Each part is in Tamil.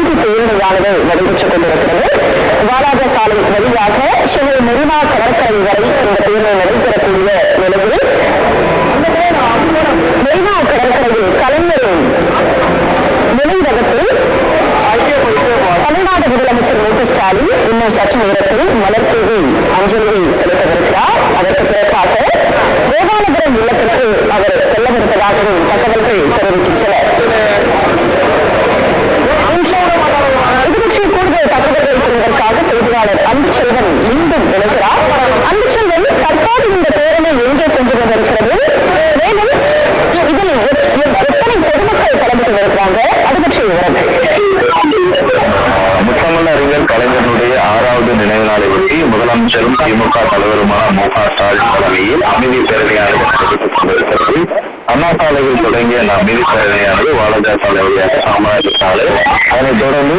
அமைதி பேரணியானது நடைபெற்றுக் கொண்டிருக்கிறது. வாலாஜா சாலை வழியாக சென்னை மெரினா கடற்கரை வரை இந்த பேருந்து நடைபெறக்கூடிய நிலையில் மெரினா கடற்கரையில் கலைஞரின் நினைவகத்தில் தமிழ்நாடு முதலமைச்சர் மு க ஸ்டாலின் இன்னும் சற்று நேரத்தில் மலர்தூவி அஞ்சலியை செலுத்தவிருக்கிறார். அதற்கு பிறகாக முதலமைச்சரும் திமுக தலைவருமான மு க ஸ்டாலின் தலைமையில் அமைதி பேரணியானது நடைபெற்றுக் கொண்டிருக்கிறது. அண்ணா சாலையில் தொடங்கிய அந்த அமைதி பேரணியானது வாலஜா சாலை வழியாக காமராஜர் சாலை அதனைத் தொடர்ந்து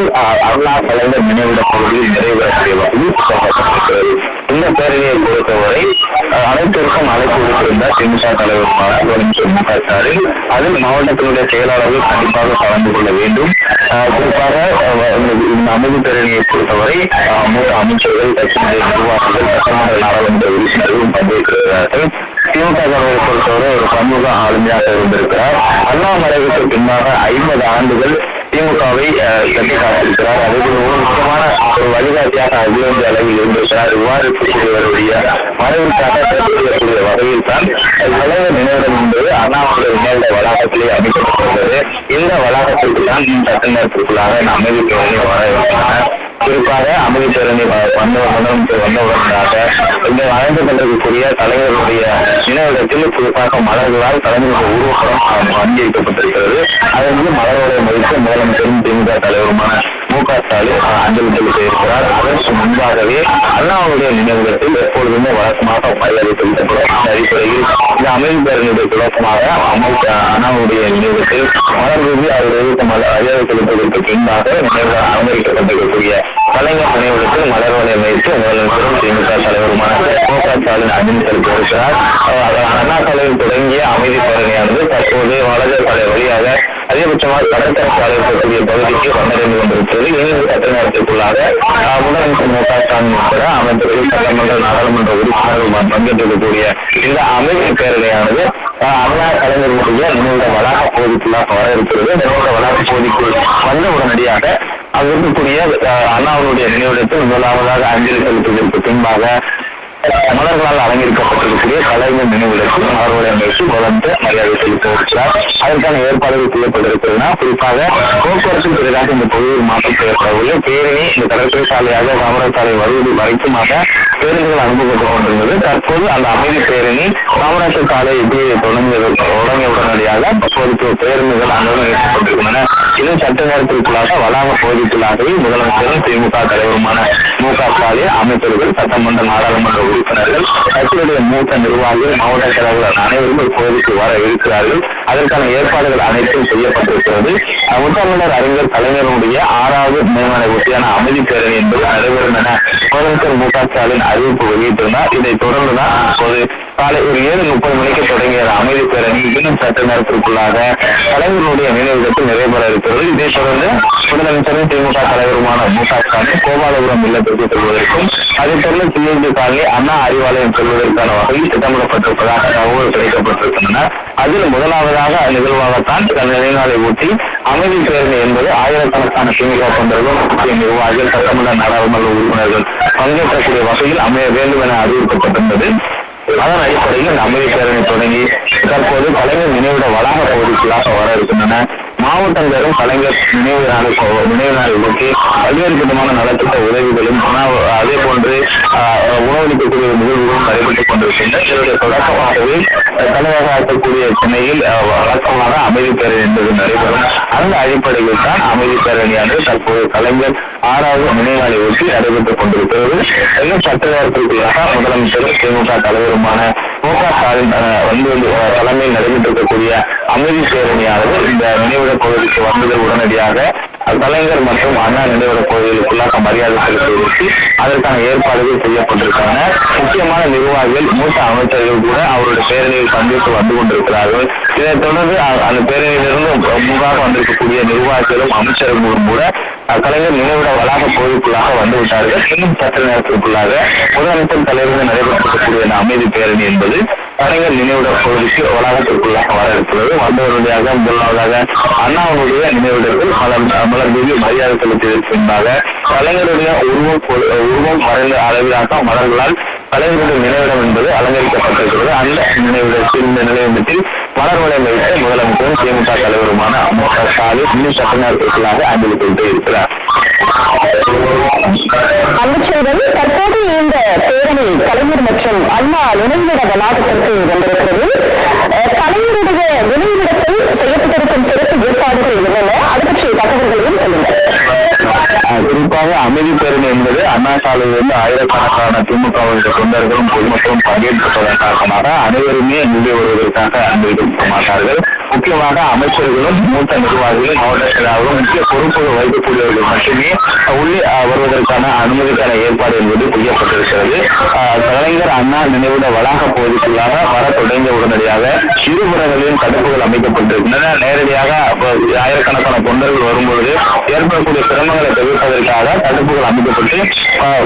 அண்ணா கலைஞர் நினைவிட பகுதியில் நிறைவேறக்கூடிய வகையில் இந்த பேரணியை பொறுத்தவரை அனைத்திற்கும் அழைப்பு விடுத்திருந்த திமுக தலைவர் முதலமைச்சர் மு க ஸ்டாலின் அதில் மாவட்டத்தினுடைய செயலாளர்கள் கண்டிப்பாக கலந்து கொள்ள வேண்டும். குறிப்பாக இந்த- அமைதி பேரணியை பொறுத்தவரை மூத்த அமைச்சர்கள் கட்சியினுடைய நிர்வாகிகள் சட்டமன்ற நாடாளுமன்ற உறுப்பினர்களும் பங்கேற்கிறார்கள். திமுக தலைவரை பொறுத்தவரை ஒரு சமூக ஆளுமையாக இருந்திருக்கிறார். அண்ணா மறைவுக்கு பின்னாக ஐம்பது ஆண்டுகள் திமுகவை கட்டி காத்திருக்கிறார் அதுக்கு ஒரு முக்கியமான ஒரு வழிகாட்டியாக அகிலேந்திய அளவில் இருந்திருக்கிறார் இவ்வாறு இருக்கக்கூடியவருடைய மறைவிற்காக செய்யக்கூடிய வகையில் தான் கலைஞர் நினைவிடம் என்பது அண்ணாமலை நினைவிட வளாகத்திலே அமைக்கப்பட்டுள்ளது. இந்த வளாகத்திற்கு தான் சட்ட நேரத்திற்குள்ளாக இந்த அமைதி பேரணி வர குறிப்பாக அமைதி பேரணி வ- வந்த முதலமைச்சர் வந்தவுடனாக இங்கு அழைக்கப்பட்டிருக்கக்கூடிய தலைவருடைய நினைவிடத்தில் குறிப்பாக மலர்களால் தலைவருடைய உருவப்படம் அங்கீகரிக்கப்பட்டிருக்கிறது அங்கீகரிக்கப்பட்டிருக்கிறது அதற்கு மலரோட மதித்து முதலமைச்சரும் திமுக தலைவருமான மு க ஸ்டாலின் அஞ்சலி செலுத்த இருக்கிறார். அதற்கு முன்பாகவே அண்ணாவுடைய நினைவிடத்தில் எப்பொழுதுமே வழக்கமாக மரியாதை செலுத்தப்படும் அந்த அடிப்படையில் இந்த அமைதி பேரணியுடைய துவக்கமாக அம்மா அண்ணாவுடைய நினைவிடத்தில் மலர் ரூபி அவர்களுக்கு மரியாதை செலுத்துவதற்கு பின்பாக நினைவு அலங்கரிக்கப்பட்டிருக்கக்கூடிய கலைஞர் நினைவிடத்தில் மலர் வளையம் வைத்து முதலமைச்சரும் திமுக தலைவருமான மு க ஸ்டாலின் அஞ்சலி செலுத்த அண்ணா சாலையில் தொடங்கிய அமைதி பேரணியானது தற்போது வலது சாலை வழியாக அதிகபட்சமாக கடற்கரை சாலை இருக்கக்கூடிய பகுதிக்கு வந்தடைந்து கொண்டிருக்கிறது. இன்னும் சட்ட நேரத்திற்குள்ளாக முதலமைச்சர் மு க ஸ்டாலின் உட்பட அமைச்சர்கள் சட்டமன்ற நாடாளுமன்ற உறுப்பினர்கள் பங்கேற்றிருக்கக்கூடிய இந்த அமைதி பேரணியானது அண்ணா கலைஞர்களுடைய நினைவிட வளாக பகுதிக்குள்ளாக வர இருக்கிறது. நினைவிட வளாக பகுதிக்கு வந்த உடனடியாக அதற்குரிய அண்ணாவுடைய நினைவிடத்தில் முதலாவதாக அஞ்சலி செலுத்துவதற்கு பின்பாக மலர்களால் அலங்கரிக்கப்பட்டிருக்கிற கலைஞர் நினைவிடத்தில் மலர்வலை அமைத்து முதலமைச்சர் மரியாதை செலுத்தவிருக்கிறார் அதற்கான ஏற்பாடுகள் செய்யப்பட்டிருக்கிறதுனா குறிப்பாக போக்குவரத்து பிறகாக இந்த பகுதியில் மாற்றம் செய்யப்படவில்லை. பேரணி இந்த கடற்கரை சாலையாக காமராஜ் சாலை வருவது வரைக்குமாக பேருந்துகள் அனுப்பப்பட்டுக் கொண்டிருந்தது தற்போது அந்த அமைதி பேரணி காமராஜர் சாலை எப்படி தொடங்கியது தொடங்கிய உடனடியாக தற்போது பேருந்துகள் அனுமதிக்கப்பட்டிருக்கின்றன இது சட்ட நேரத்திற்குள்ளாக வளாக பகுதிக்குள்ளாகவே முதலமைச்சரும் திமுக தலைவருமான மு க ஸ்டாலின் அமைச்சர்கள் சட்டமன்ற நாடாளுமன்ற உறுப்பினர்கள் கட்சியுடைய மூத்த நிர்வாகிகள் மாவட்ட தலைவர்கள் அனைவரும் இப்பகுதிக்கு வர இருக்கிறார்கள். அதற்கான ஏற்பாடுகள் அனைத்தும் செய்யப்பட்டிருக்கிறது. அஹ் முத்தமிழர் அறிஞர் கலைஞருடைய ஆறாவது நியமன ஒட்டியான அமைதி பேரணி என்பது நடைபெறும் என முதலமைச்சர் மு க ஸ்டாலின் அறிவிப்பு வெளியிட்டிருந்தார் இதைத் தொடர்ந்துதான் இப்போது காலை ஒரு ஏழு முப்பது மணிக்கு தொடங்கிய அமைதி பேரணி இன்னும் சட்ட நேரத்திற்குள்ளாக தலைவர்களுடைய நினைவிடத்தில் நிறைவேற இருக்கிறது. இதைத் தொடர்ந்து முதலமைச்சரும் திமுக தலைவருமான மு க ஸ்டாலின் கோபாலபுரம் இல்லத்திற்கு அதை தொடர்ந்து சிஎஸ்டி காலனி அண்ணா அறிவாலயம் செல்வதற்கான வகையில் திட்டமிடப்பட்டிருப்பதாக தகவல் கிடைக்கப்பட்டிருக்கின்றன. அதில் முதலாவதாக நிகழ்வாகத்தான் இந்த நினைநாளை ஒட்டி அமைதி பேரணி என்பது ஆயிரக்கணக்கான திமுக தொண்டர்கள் முக்கிய நிர்வாகிகள் சட்டமன்ற நாடாளுமன்ற உறுப்பினர்கள் பங்கேற்கக்கூடிய வகையில் அமைய வேண்டும் என அறிவுறுத்தப்பட்டிருந்தது. அதன் அடிப்படையில் இந்த அமைதி பேரணி தொடங்கி தற்போது கலைஞர் நினைவிட வளாக பகுதிகளாக வர இருக்கின்றன. மாவட்டங்களும் கலைஞர் நினைவு நாள் நினைவு நாள் நோக்கி பல்வேறு விதமான நலத்திட்ட உதவிகளும் உணவு அதே போன்று ஆஹ், உணவளிக்கக்கூடிய நிகழ்வுகளும் நடைபெற்றுக் கொண்டிருக்கின்றன. இதனுடைய தொடக்கமாகவே தலைவராக இருக்கக்கூடிய சென்னையில் வழக்கமான வழக்கமாக அமைதி பேரணி என்பது நடைபெறும். அந்த அடிப்படையில் தான் அமைதி பேரணியானது தற்போது கலைஞர் ஆறாவது நினைவு நாளை ஒட்டி நடைபெற்றுக் கொண்டிருக்கிறது. இன்னும் சட்ட நேரத்திற்குள்ளாக முதலமைச்சர் திமுக தலைவருமான மு க ஸ்டாலின் வந்து தலைமையில் நடைபெற்றிருக்கக்கூடிய அமைதி பேரணியானது இந்த நினைவிட பகுதிக்கு வந்தது உடனடியாக கலைஞர் மற்றும் அண்ணா நினைவிட கோயிலுக்குள்ளாக மரியாதை செலுத்துவதற்கு அதற்கான ஏற்பாடுகள் செய்யப்பட்டிருக்காங்க முக்கியமான நிர்வாகிகள் மூத்த அமைச்சர்கள் கூட அவருடைய பேரணியில் பங்கேற்று வந்து கொண்டிருக்கிறார்கள். இதைத் தொடர்ந்து அந்த பேரணியிலிருந்து முன்பாக வந்திருக்கக்கூடிய நிர்வாகிகளும் அமைச்சர்களும் கூட கலைஞர் நினைவிட வளாக கோவிலுக்குள்ளாக வந்து விட்டார்கள். இன்னும் சற்று நேரத்திற்குள்ளாக முதலமைச்சர் தலைவர்கள் நடைபெற்றிருக்கக்கூடிய அமைதி பேரணி என்பது கலைஞர் நினைவிட பகுதிக்கு வளாகத்திற்குள்ளாக வர இருக்கிறது வந்தவருடையாக முதலாவதாக அண்ணாவுடைய நினைவிடத்தில் மலர் மலர் மரியாதை செலுத்தியதற்கு முன்பாக கலைஞருடைய உருவம் உருவம் மறைந்த அளவிலாக மலர்களால் கலைஞருடைய நினைவிடம் என்பது அலங்கரிக்கப்பட்டிருக்கிறது. அந்த நினைவிடத்தில் இந்த நினைவிடத்தில் மலர் வளையம் வைத்து முதலமைச்சரும் திமுக தலைவருமான மு க ஸ்டாலின் இன்னும் சட்ட நேரத்திற்குள்ளாக அஞ்சலி செலுத்த இருக்கிறார். அமைச்சர்கள் தற்போது இந்த பேரணி கலைஞர் மற்றும் அண்ணா நினைவிட வளாகத்திற்கு வந்திருக்கிறது கலைஞருடைய நினைவிடத்தை குறிப்பாக அமைதி பேரணி என்பது அண்ணா சாலையிலிருந்து ஆயிரக்கணக்கான திமுக தொண்டர்களும் பொதுமக்களும் பங்கேற்பதன் காரணமாக அனைவருமே இங்கே வருவதற்காக அனுமதிக்க மாட்டார்கள். முக்கியமாக அமைச்சர்களும் மூத்த நிர்வாகிகளும் மாவட்ட செயலாளர்களும் முக்கிய பொறுப்புகள் வகிக்கக்கூடியவர்கள் மட்டுமே உள்ளே வருவதற்கான அனுமதிக்கான ஏற்பாடு என்பது செய்யப்பட்டிருக்கிறது கலைஞர் அண்ணா நினைவிட வளாக பகுதிக்குள்ளாக வர தொடங்கிய உடனடியாக இருபுறங்களிலும் தடுப்புகள் அமைக்கப்பட்டிருக்கின்றன. நேரடியாக ஆயிரக்கணக்கான தொண்டர்கள் வரும்பொழுது ஏற்படக்கூடிய சிரமங்களை தவிர்ப்பதற்காக தடுப்புகள் அமைக்கப்பட்டு அஹ்,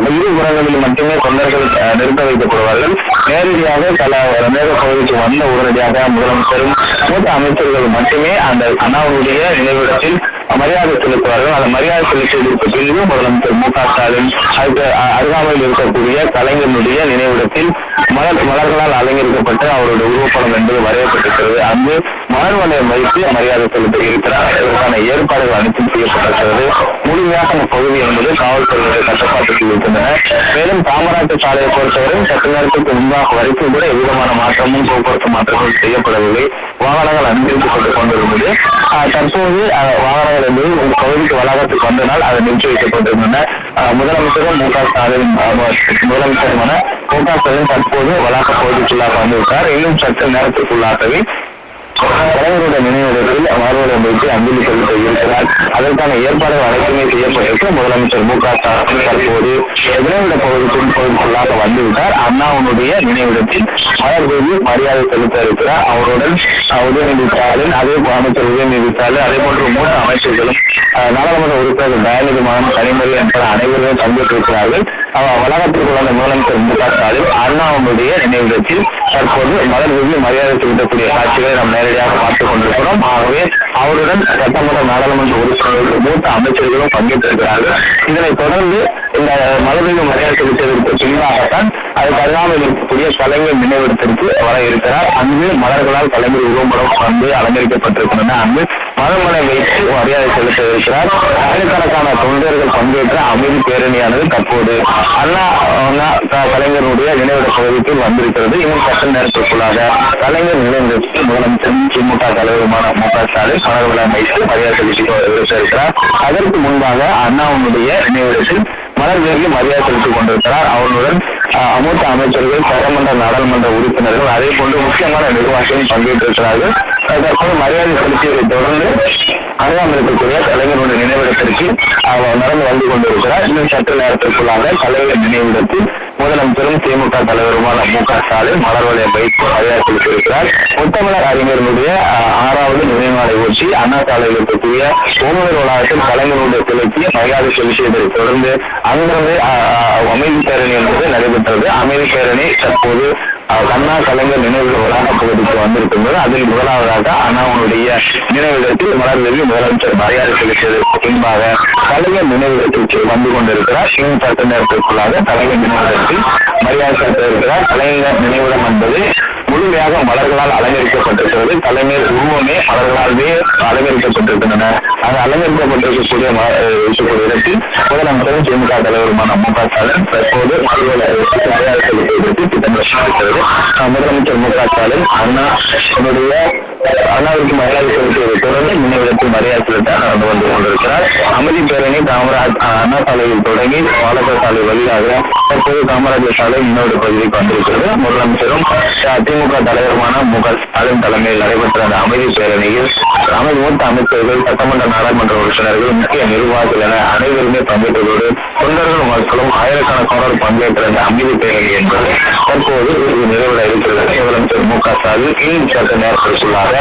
மட்டுமே தொண்டர்கள் நிறுத்த வைக்கப்படுவார்கள். நேரடியாக பல மேக பகுதிக்கு வந்த உடனடியாக முதலமைச்சரும் மூத்த அமைச்சர்கள் மட்டுமே அந்த அண்ணாவுடைய நினைவிடத்தில் மரியாதை செலுத்துவார்கள். அந்த மரியாதை செலுத்தியதற்கு பின்பு முதலமைச்சர் மு க ஸ்டாலின் அதுக்கு அருகாமையில் இருக்கக்கூடிய கலைஞருடைய நினைவிடத்தில் மலர் மலர்களால் அலங்கரிக்கப்பட்டு அவருடைய உருவப்படம் என்பது வரையப்பட்டிருக்கிறது. அங்கு மலர் வளையம் வைத்து மரியாதை செலுத்த இருக்கிறார். இதற்கான ஏற்பாடுகள் அனைத்தும் செய்யப்பட்டிருக்கிறது. முழுமையாக அந்த பகுதி என்பது காவல்துறையினுடைய கட்டுப்பாட்டுக்கு இருக்கின்றன. மேலும் காமராஜர் சாலையை பொறுத்தவரை சற்று நேரத்துக்கு முன்பாக வரைக்கும் கூட எவ்விதமான மாற்றமும் போக்குவரத்து மாற்றங்கள் செய்யப்படவில்லை. வாகனங்கள் அனுமதிக்கப்பட்டுக் கொண்டிருந்தது. தற்போது வாகனங்கள் என்பது இந்த பகுதிக்கு வளாகத்துக்கு வந்தனால் அதை நிறுத்தி வைக்கப்பட்டிருந்தன முதலமைச்சரும் மு க ஸ்டாலின் முதலமைச்சருமான மு தற்போது வளாக பகுதிக்குள்ளாக வந்திருக்கார். இன்னும் சற்று நேரத்திற்குள்ளாகவே தலைவருடைய நினைவிடத்தில் மறுவடம் வைத்து அஞ்சலி செலுத்த இருக்கிறார். அதற்கான ஏற்பாடுகள் அனைத்துமே செய்யப்பட்டிருக்கு. முதலமைச்சர் மு க ஸ்டாலின் தற்போது நினைவிட பகுதிக்குள் பகுதிக்குள்ளாக வந்துவிட்டார். அண்ணாவுடைய நினைவிடத்தில் மலர் தூவி மரியாதை செலுத்த இருக்கிறார். அவருடன் உதயநிதி ஸ்டாலின் அதே போல அமைச்சர் உதயநிதி ஸ்டாலின் அதே போன்று மூத்த அமைச்சர்களும் நாடாளுமன்ற உறுப்பினர் தயாநிதி மாறன் கனிமொழி என்ற அனைவருமே பங்கேற்றிருக்கிறார்கள். அவ- வளாகத்திற்குள் முதலமைச்சர் மு க ஸ்டாலின் அண்ணாவுடைய நினைவிடத்தில் தற்போது மலர் தூவி மரியாதை செலுத்தக்கூடிய காட்சிகளை நாம் நேரடியாக பார்த்துக் கொண்டிருக்கிறோம். ஆகவே அவருடன் சட்டமன்ற நாடாளுமன்ற உறுப்பினர்கள் மூத்த அமைச்சர்களும் பங்கேற்றிருக்கிறார்கள். இதனைத் தொடர்ந்து இந்த மலர் தூவி மரியாதை செலுத்தியதற்கு அது அதுக்கு இருக்கக்கூடிய கலைஞர் நினைவிடத்திற்கு வர இருக்கிறார். அங்கு மலர்களால் கலைஞர் உருவப்படம் வந்து அலங்கரிக்கப்பட்டிருக்கின்றன. அங்கு மலர்மலை வைத்து மரியாதை செலுத்த இருக்கிறார். ஆயிரக்கணக்கான தொண்டர்கள் பங்கேற்ற அமைதி பேரணியானது தற்போது அண்ணா அண்ணா கலைஞருடைய நினைவிட பகுதிக்கு வந்திருக்கிறது. இன்னும் சட்ட நேரத்திற்குள்ளாக கலைஞர் நினைவிடத்தில் முதலமைச்சர் திமுக தலைவருமான மு. க. ஸ்டாலின் மலர் விழா வைத்து மரியாதை செலுத்தி இருக்கிறார் அதற்கு முன்பாக அண்ணாவுடைய நினைவிடத்தில் மலர் மரியாதை செலுத்திக் கொண்டிருக்கிறார். அவர்களுடன் அமூத்த அமைச்சர்கள் சட்டமன்ற நாடாளுமன்ற உறுப்பினர்கள் அதே போன்று முக்கியமான நிர்வாகிகளும் பங்கேற்றிருக்கிறார்கள். தற்போது மரியாதை செலுத்தியதை தொடர்ந்து அருகாமல் இருக்கக்கூடிய கலைஞருடைய நினைவிடத்திற்கு அவர் நடந்து வந்து கொண்டிருக்கிறார். இன்னும் சற்று நேரத்திற்குள்ளாக கலைஞர் நினைவிடத்தில் முதலமைச்சரும் திமுக தலைவருமான மு க ஸ்டாலின் மலர்வளையம் வைத்து மரியாதை செலுத்தியிருக்கிறார். முத்தமிழர் அறிஞர்களுடைய ஆறாவது நினைவு ஒட்டி அண்ணா சாலையில் இருக்கக்கூடிய ஊழல் வளாகத்தில் கலைஞருடைய சிலைக்கு மரியாதை செலுத்தியதை தொடர்ந்து அங்கிருந்து அஹ், அமைதி பேரணி என்பது நடைபெற்றது. அமைதி பேரணி தற்போது கண்ணா அண்ணா கலைஞர் நினைவு வளாக பகுதிக்கு போது அதில் முதலாவதாக அண்ணாவுடைய நினைவிடத்தில் மலர் தேவி முதலமைச்சர் மரியாதை செலுத்தியதற்கு பின்பாக கலைஞர் நினைவிடத்திற்கு வந்து கொண்டிருக்கிறார். இன்னும் சட்ட நேரத்திற்குள்ளாக கலைஞர் நினைவிடத்தில் மரியாதை செலுத்த இருக்கிறார். கலைஞர் நினைவிடம் என்பது முழுமையாக மலர்களால் அலங்கரிக்கப்பட்டிருக்கிறது. கலைஞர் உருவமே மலர்களாலே அலங்கரிக்கப்பட்டிருக்கின்றன. அது அலங்கரிக்கப்பட்டிருக்கக்கூடிய இருக்கக்கூடிய இடத்தில் முதலமைச்சரும் திமுக தலைவருமான மு க ஸ்டாலின் தற்போது மறுவலை செலுத்துவதற்கு திட்டமிடப்பட்டிருக்கிறது முதலமைச்சர் மு க ஸ்டாலின் அண்ணா என்னுடைய அண்ணாவிற்கு மரியாதை செலுத்தியதை தொடர்ந்து நினைவிடத்தில் மரியாதை செலுத்த நடந்து வந்தது அமைதி பேரணி காமராஜ் அண்ணா சாலையில் தொடங்கி வாழகர் சாலை வழியாக தற்போது காமராஜர் சாலை இன்னொரு பகுதிக்கு வந்திருக்கிறது. முதலமைச்சரும் அதிமுக தலைவருமான மு க ஸ்டாலின் தலைமையில் நடைபெற்ற அந்த அமைதி பேரணியில் தமிழ் மூத்த அமைச்சர்கள் சட்டமன்ற நாடாளுமன்ற உறுப்பினர்கள் முக்கிய நிர்வாகிகள் என அனைவருமே பங்கேற்றதோடு தொண்டர்கள் மக்களும் ஆயிரக்கணக்கானோர் பங்கேற்ற அந்த அமைதி பேரணி என்பது தற்போது இது நிறைவட இருக்கிறது. முதலமைச்சர் மு க ஸ்டாலின் இன்னும் சற்று நேரத்திற்குள்ளாக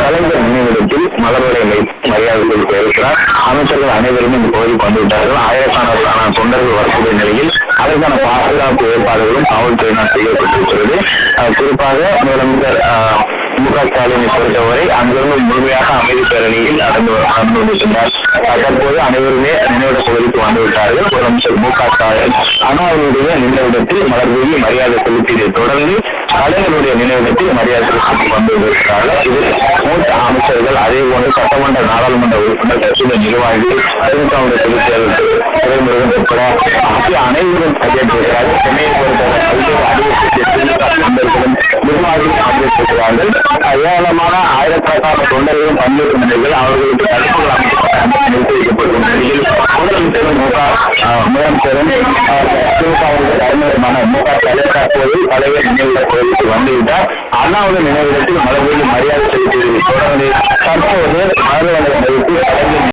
கலைஞர் நினைவிடத்தில் மலர்வரை மரியாதை செலுத்த இருக்கிறார் அமைச்சர்கள் அனைவரும் இந்த பகுதிக்கு வந்துவிட்டார்கள் ஆயிரக்கணக்கான தொண்டர்கள் வரக்கூடிய நிலையில் அதற்கான பாதுகாப்பு ஏற்பாடுகளும் காவல்துறையினர் செய்யப்பட்டிருக்கிறது. குறிப்பாக முதலமைச்சர் மு க ஸ்டாலினை பொறுத்தவரை அங்கிருந்து முழுமையாக அமைதி பேரணியில் நடந்து நடந்து கொண்டிருந்தார் தற்போது அனைவருமே நினைவிட பகுதிக்கு வந்துவிட்டார்கள் முதலமைச்சர் மு க ஸ்டாலின் அண்ணாவினுடைய நினைவிடத்தில் மலர்வெளி மரியாதை செலுத்தியதை தொடர்ந்து கலைஞருடைய நினைவிடத்தில் மரியாதை செலுத்தி வந்திருக்கிறார்கள் இது மூத்த அமைச்சர்கள் அதே போன்று சட்டமன்ற நாடாளுமன்ற உறுப்பினர் கட்சியின் நிர்வாகிகள் அதிமுகவுடைய பொதுச்செயலர் உட்பட ஆகிய அனைவரும் பங்கேற்றிருக்கிறார்கள். சென்னையை பொறுத்தவரை பல்வேறு அறிவிப்பு ஆயிரக்கணக்கான தொண்டர்களும் பங்கேற்கும் நிலையில் அவர்களுக்கு தடுப்புகள் அமைக்கப்பட்ட நிறுத்தி வைக்கப்பட்டுள்ள நிலையில் முதலமைச்சரும் மு முதலமைச்சரும் திமுகவுடைய தலைமையுமான மு க ஸ்டாலின் தற்போது தலைவர் நினைவிட கோயிலுக்கு வந்துவிட்டார். அண்ணாவுடைய நினைவிடத்தில் மரியாதை செலுத்தியதை தொடர்ந்து தற்போது